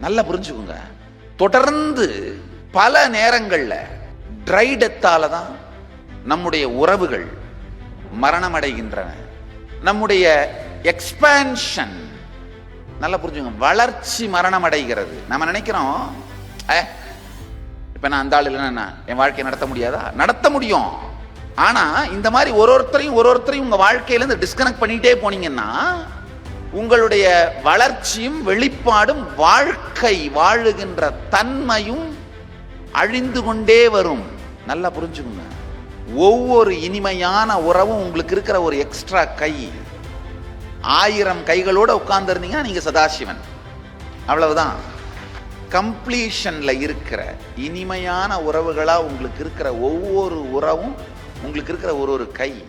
நல்லா புரிஞ்சுக்கோங்க. தொடர்ந்து பல நேரங்களில் ட்ரை டெத்தால தான் நம்முடைய உறவுகள் மரணமடைகின்றன. நம்முடைய எக்ஸ்பேன்ஷன் நல்லா புரிஞ்சுங்க வளர்ச்சி மரணம் அடைகிறது நம்ம நினைக்கிறோம் "ஏ, இப்ப நான் அந்த ஆள் இல்லைன்னா என் வாழ்க்கையை நடத்த முடியாதா? நடத்த முடியும். ஆனா இந்த மாதிரி ஒரு ஒருத்தரையும் ஒரு ஒருத்தரையும் உங்க வாழ்க்கையில இருந்து டிஸ்கனெக்ட் பண்ணிட்டே போனீங்கன்னா உங்களுடைய வளர்ச்சியும் வெளிப்பாடும் வாழ்க்கை வாழுகின்ற தன்மையும் அழிந்து கொண்டே வரும். நல்லா புரிஞ்சுக்கோங்க. ஒவ்வொரு இனிமையான உறவும் உங்களுக்கு இருக்கிற ஒரு எக்ஸ்ட்ரா கை. ஆயிரம் கைகளோட உட்கார்ந்துருந்தீங்கன்னா நீங்க சதாசிவன். அவ்வளவுதான். கம்ப்ளீஷன்ல இருக்கிற இனிமையான உறவுகளா உங்களுக்கு இருக்கிற ஒவ்வொரு உறவும் உங்களுக்கு இருக்கிற ஒரு ஒரு கை.